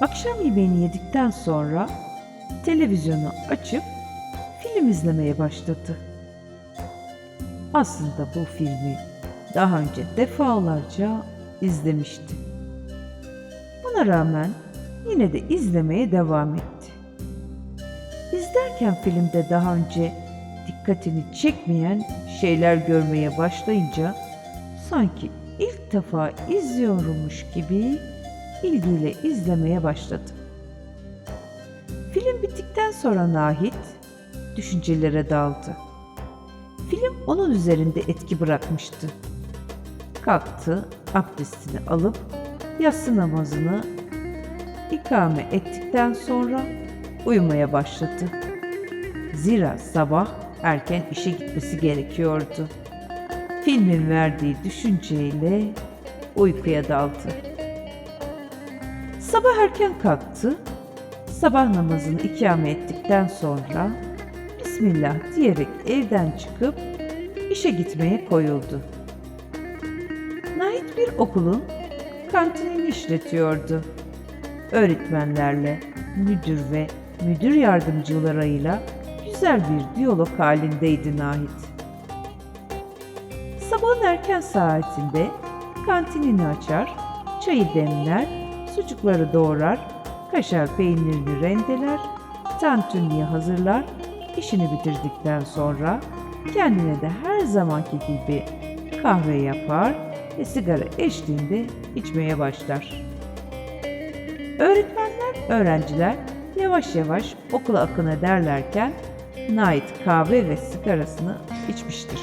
Akşam yemeğini yedikten sonra televizyonu açıp film izlemeye başladı. Aslında bu filmi daha önce defalarca izlemişti. Buna rağmen yine de izlemeye devam etti. İzlerken filmde daha önce dikkatini çekmeyen şeyler görmeye başlayınca sanki ilk defa izliyormuş gibi ilgiyle izlemeye başladı. Film bittikten sonra Nahit düşüncelere daldı. Film onun üzerinde etki bırakmıştı. Kalktı, abdestini alıp yatsı namazını ikame ettikten sonra uyumaya başladı. Zira sabah erken işe gitmesi gerekiyordu. Filmin verdiği düşünceyle uykuya daldı. Sabah erken kalktı. Sabah namazını ikame ettikten sonra Bismillah diyerek evden çıkıp işe gitmeye koyuldu. Nait bir okulun kantinini işletiyordu. Öğretmenlerle, müdür ve müdür yardımcılarıyla güzel bir diyalog halindeydi Nahit. Sabahın erken saatinde kantinini açar, çayı demler, sucukları doğrar, kaşar peynirini rendeler, tantuniyi hazırlar, işini bitirdikten sonra kendine de her zamanki gibi kahve yapar ve sigara eşliğinde içmeye başlar. Öğretmenler, öğrenciler yavaş yavaş okula akın ederlerken Nait kahve ve sigarasını içmiştir.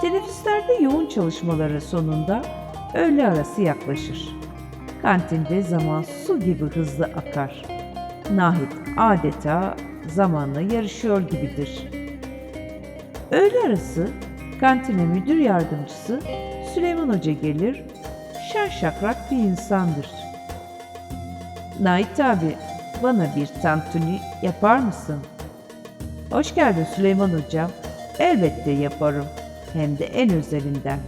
Teneffüslerde yoğun çalışmaları sonunda öğle arası yaklaşır. Kantinde zaman su gibi hızlı akar. Nahit adeta zamanla yarışıyor gibidir. Öğle arası kantine müdür yardımcısı Süleyman Hoca gelir, şen şakrak bir insandır. Nait abi, bana bir tantuni yapar mısın? Hoş geldin Süleyman Hocam. Elbette yaparım. Hem de en özelinden.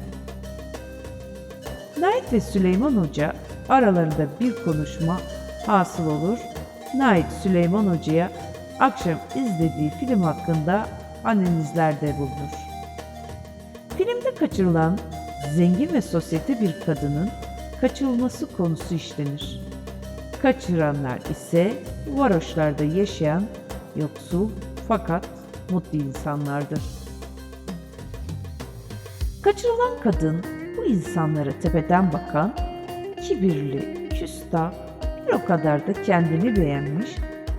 Nait ve Süleyman Hoca aralarında bir konuşma hasıl olur. Nait Süleyman Hoca'ya akşam izlediği film hakkında analizlerde bulunur. Filmde kaçırılan zengin ve sosyete bir kadının kaçırılması konusu işlenir. Kaçıranlar ise varoşlarda yaşayan yoksul fakat mutlu insanlardır. Kaçırılan kadın bu insanlara tepeden bakan, kibirli, küstah, bir o kadar da kendini beğenmiş,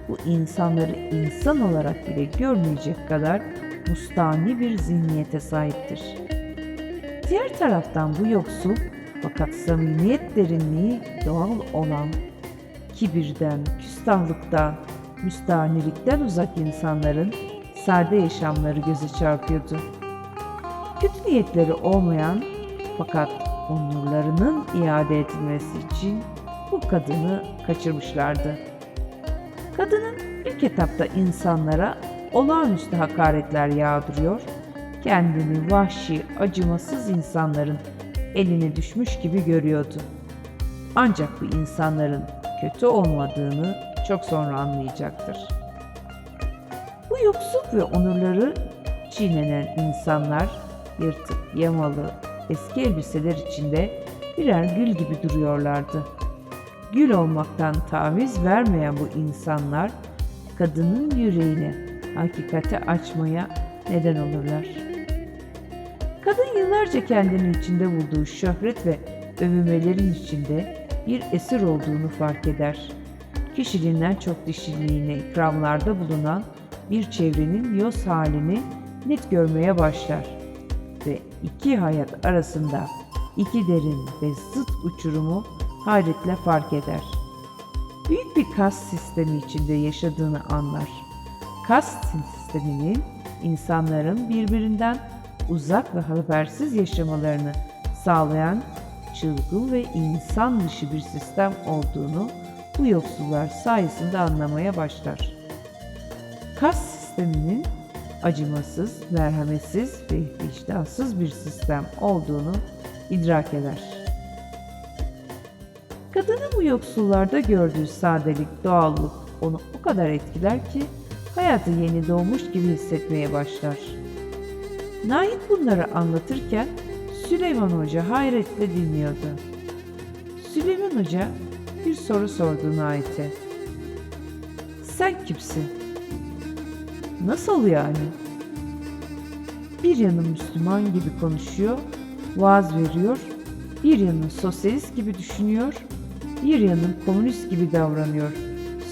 bu insanları insan olarak bile görmeyecek kadar mustani bir zihniyete sahiptir. Diğer taraftan bu yoksul fakat samimiyet derinliği doğal olan kibirden, küstahlıktan, müstahnilikten uzak insanların sade yaşamları göze çarpıyordu. Kötü niyetleri olmayan fakat onurlarının iade edilmesi için bu kadını kaçırmışlardı. Kadının ilk etapta insanlara olağanüstü hakaretler yağdırıyor, kendini vahşi, acımasız insanların eline düşmüş gibi görüyordu. Ancak bu insanların kötü olmadığını çok sonra anlayacaktır. Bu yoksul ve onurları çiğnenen insanlar yırtık, yamalı, eski elbiseler içinde birer gül gibi duruyorlardı. Gül olmaktan taviz vermeyen bu insanlar kadının yüreğine hakikati açmaya neden olurlar. Kadın yıllarca kendinin içinde bulduğu şöhret ve övünmelerin içinde bir esir olduğunu fark eder. Kişiliğinden çok dişiliğine ikramlarda bulunan bir çevrenin yoz halini net görmeye başlar ve iki hayat arasında iki derin ve zıt uçurumu hayretle fark eder. Büyük bir kas sistemi içinde yaşadığını anlar. Kas sisteminin insanların birbirinden uzak ve habersiz yaşamalarını sağlayan çılgın ve insan dışı bir sistem olduğunu bu yoksullar sayesinde anlamaya başlar. Kas sisteminin acımasız, merhametsiz ve vicdansız bir sistem olduğunu idrak eder. Kadının bu yoksullarda gördüğü sadelik, doğallık onu o kadar etkiler ki hayatı yeni doğmuş gibi hissetmeye başlar. Nahit bunları anlatırken Süleyman Hoca hayretle dinliyordu. Süleyman Hoca bir soru sordu Nahit'e. Sen kimsin? Nasıl yani? Bir yanı Müslüman gibi konuşuyor, vaaz veriyor, bir yanı sosyalist gibi düşünüyor, bir yanı komünist gibi davranıyor.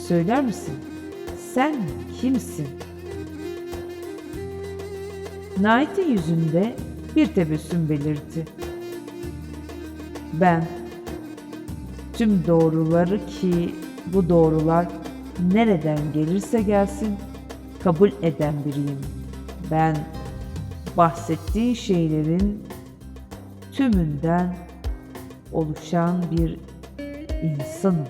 Söyler misin? Sen kimsin? Nahit'in yüzünde bir tebessüm belirdi. Ben tüm doğruları ki bu doğrular nereden gelirse gelsin kabul eden biriyim. Ben bahsettiğin şeylerin tümünden oluşan bir insanım.